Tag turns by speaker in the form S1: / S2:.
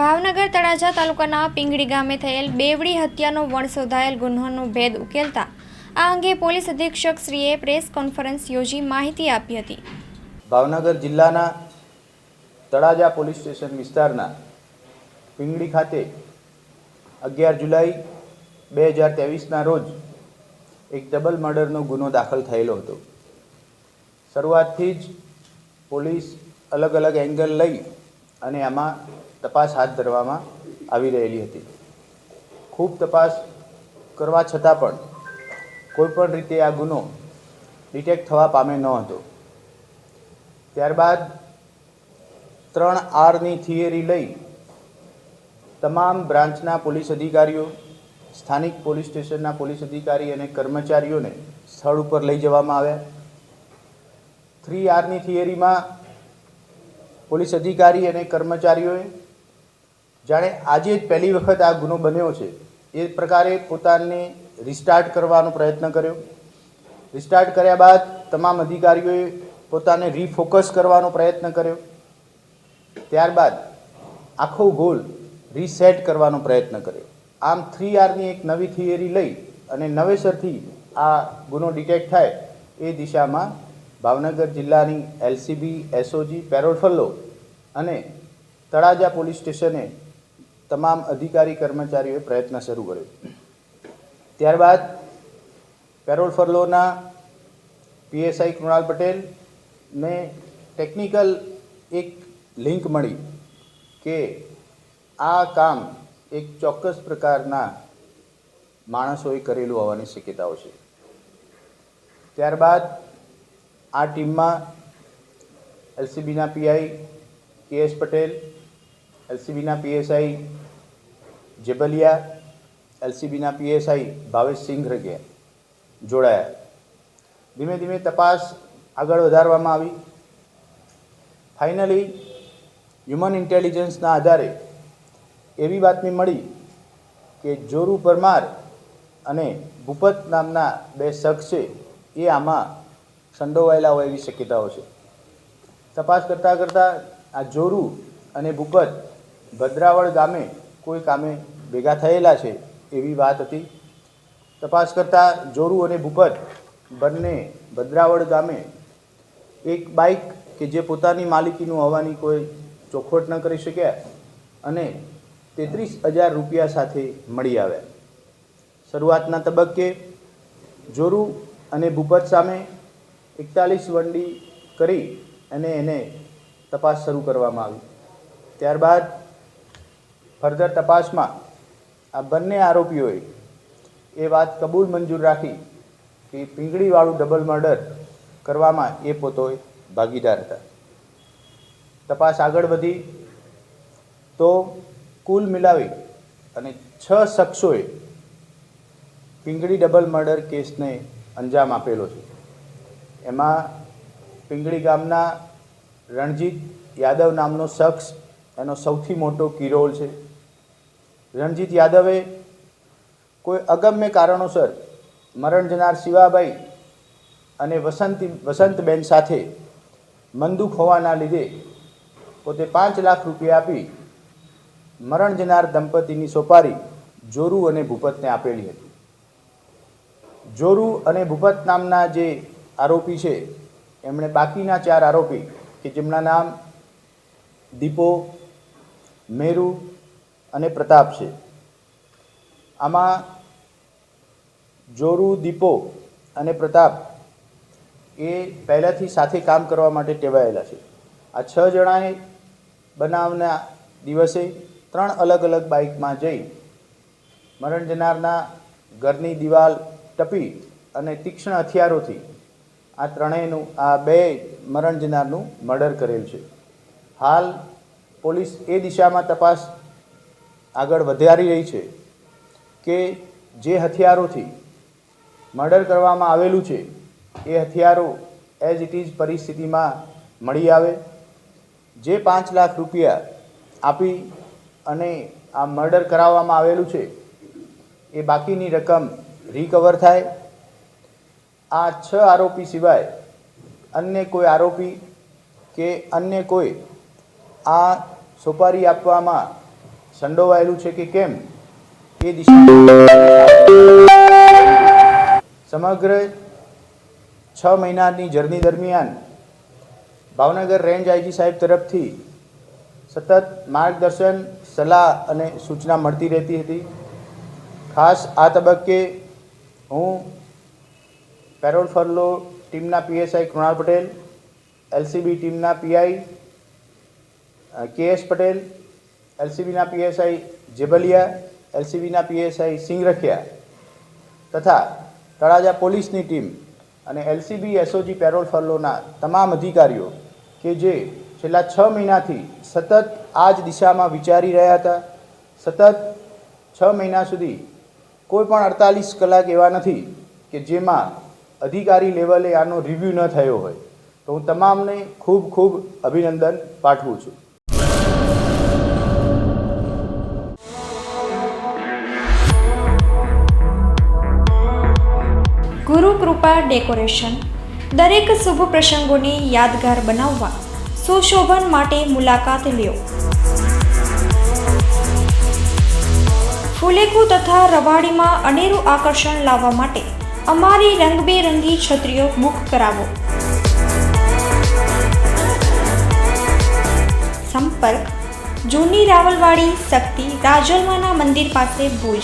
S1: ભાવનગર તળાજા તાલુકાના પિંગળી ગામે થયેલ બેવડી હત્યાનો વણ શોધાયેલ ગુન્હાનો ભેદ ઉકેલતા આ અંગે પોલીસ અધિક્ષક શ્રીએ પ્રેસ કોન્ફરન્સ યોજી માહિતી આપી હતી.
S2: ભાવનગર જિલ્લાના તળાજા પોલીસ સ્ટેશન વિસ્તારના પિંગળી ખાતે અગિયાર જુલાઈ બે હજાર ત્રેવીસના રોજ એક ડબલ મર્ડરનો ગુનો દાખલ થયેલો હતો. શરૂઆતથી જ પોલીસ અલગ અલગ એંગલ લઈ અને આમાં તપાસ હાથ ધરવામાં આવી રહેલી હતી. ખૂબ તપાસ કરવા છતાં પણ કોઈપણ રીતે આ ગુનો ડિટેક્ટ થવા પામે ન હતો. ત્યારબાદ ત્રણ આરની થિયરી લઈ તમામ બ્રાન્ચના પોલીસ અધિકારીઓ, સ્થાનિક પોલીસ સ્ટેશનના પોલીસ અધિકારી અને કર્મચારીઓને સ્થળ ઉપર લઈ જવામાં આવ્યા. થ્રી આરની થિયરીમાં પોલીસ અધિકારી અને કર્મચારીઓએ જાણે આજે જ પહેલી વખત આ ગુનો બન્યો છે. એ પ્રકારે પોતાને રિસ્ટાર્ટ કરવાનો પ્રયત્ન કર્યો. રિસ્ટાર્ટ કર્યા બાદ તમામ અધિકારીઓએ પોતાને રીફોકસ કરવાનો પ્રયત્ન કર્યો. ત્યારબાદ આખો ગોલ રીસેટ કરવાનો પ્રયત્ન કર્યો. આમ થ્રી આરની એક નવી થિયરી લઈ અને નવેસરથી આ ગુનો ડિટેક્ટ થાય એ દિશામાં ભાવનગર જિલ્લાની એલસીબી, એસઓજી પેરોલ ફલ્લો અને તળાજા પોલીસ સ્ટેશને તમામ અધિકારી કર્મચારીઓએ પ્રયત્ન શરૂ કર્યો. ત્યારબાદ પેરોલ ફરલોના પીએસઆઈ કૃણાલ પટેલને ટેકનિકલ એક લિંક મળી કે આ કામ એક ચોક્કસ પ્રકારના માણસોએ કરેલું હોવાની શક્યતાઓ છે. ત્યારબાદ આ ટીમમાં એલસીબીના પીઆઈ કે એસ પટેલ, એલસીબીના પીએસઆઈ જેબલિયા, એલસીબીના પીએસઆઈ ભાવેશ સિંઘરગે જોડાયા. ધીમે ધીમે તપાસ આગળ વધારવામાં આવી. ફાઇનલી હ્યુમન ઇન્ટેલિજન્સના આધારે એવી બાતમી મળી કે જોરુ પરમાર અને ભૂપત નામના બે શખ્સ છે એ આમાં સંડોવાયેલા હોય એવી શક્યતાઓ છે. તપાસ કરતાં કરતાં આ જોરુ અને ભૂપત ભદ્રાવળ ગામે કોઈ કામે ભેગા થયેલા છે એવી વાત હતી. તપાસ કરતાં જોરુ અને ભૂપત બંને ભદ્રાવળ ગામે એક બાઇક કે જે પોતાની માલિકીનું હોવાની કોઈ ચોખવટ ન કરી શક્યા અને તેત્રીસ હજાર રૂપિયા સાથે મળી આવ્યા. શરૂઆતના તબક્કે જોરુ અને ભૂપત સામે એકતાલીસ વંડી કરી અને એને તપાસ શરૂ કરવામાં આવી. ત્યારબાદ ફર્ધર તપાસમાં આ બંને આરોપીઓએ એ વાત કબૂલ મંજૂર રાખી કે પીંગળીવાળું ડબલ મર્ડર કરવામાં એ પોતે ભાગીદાર હતા. તપાસ આગળ વધી તો કુલ મિલાવી અને છ શખ્સોએ પિંગળી ડબલ મર્ડર કેસને અંજામ આપેલો છે. એમાં પિંગળી ગામના રણજીત યાદવ નામનો શખ્સ, એનો સૌથી મોટો કિરોલ છે. રણજીત યાદવે કોઈ અગમ્ય કારણોસર મરણ જનાર શિવાભાઈ અને વસંતી, વસંતબેન સાથે મંદુક હોવાના લીધે પોતે પાંચ લાખ રૂપિયા આપી મરણ જનાર દંપતીની સોપારી જોરુ અને ભૂપતને આપેલી હતી. જોરુ અને ભૂપત નામના જે આરોપી છે. એમણે બાકીના ચાર આરોપી, કે જેમના નામ દીપો, મેરુ અને પ્રતાપ છે. આમાં જોરુ, દીપો અને પ્રતાપ એ પહેલાંથી સાથે કામ કરવા માટે ટેવાયેલા છે. આ છ જણાએ બનાવના દિવસે ત્રણ અલગ અલગ બાઇકમાં જઈ મરણ જનારના ઘરની દિવાલ ટપી અને તીક્ષ્ણ હથિયારોથી આ ત્રણેયનું, આ બે મરણ જનારનું મર્ડર કરેલ છે. હાલ પોલીસ એ દિશામાં તપાસ આગળ વધારી રહી છે કે જે હથિયારોથી મર્ડર કરવામાં આવેલું છે, એ હથિયારો એઝ ઇટ ઇઝ પરિસ્થિતિમાં મળી આવે. જે પાંચ લાખ રૂપિયા આપી અને આ મર્ડર કરાવવામાં આવેલું છે, એ બાકીની રકમ રિકવર થાય આ છ આરોપી સિવાય અન્ય કોઈ આરોપી કે અન્ય કોઈ આ સોપારી આપવામાં સંડોવાયેલું છે કે કેમ? એ દિશા સમગ્ર છ મહિનાની જર્ની દરમિયાન ભાવનગર રેન્જ આઈજી સાહેબ તરફથી સતત માર્ગદર્શન, સલાહ અને સૂચના મળતી રહેતી હતી. ખાસ આ તબક્કે હું પેરોલ ફરલો ટીમના પીએસઆઈ કૃણાલ પટેલ, એલસીબી ટીમના પીઆઈ કેએસ પટેલ, એલસીબીના પીએસઆઈ જેબલિયા, એલસીબીના પીએસઆઈ સિંગરખિયા તથા તળાજા પોલીસની ટીમ અને એલસીબી, એસઓજી પેરોલ ફરલોના તમામ અધિકારીઓ કે જે છેલ્લા છ મહિનાથી સતત આ જ દિશામાં વિચારી રહ્યા હતા, સતત છ મહિના સુધી કોઈ પણ અડતાલીસ કલાક એવા નથી કે જેમાં અધિકારી લેવલે આનો રિવ્યૂ ન થયો હોય. તો હું તમામને ખૂબ ખૂબ અભિનંદન પાઠવું છું.
S1: ગુરુ કૃપા ડેકોરેશન. દરેક શુભ પ્રસંગોને યાદગાર બનાવવા સુશોભન માટે મુલાકાત લ્યો. ફુલેકુ તથા રવાડીમાં અનેરું આકર્ષણ લાવવા માટે અમારી રંગબેરંગી છત્રીઓ બુક કરાવો. સંપર્ક. જૂની રાવલવાડી શક્તિ રાજલમાના મંદિર પાસે ભુજ.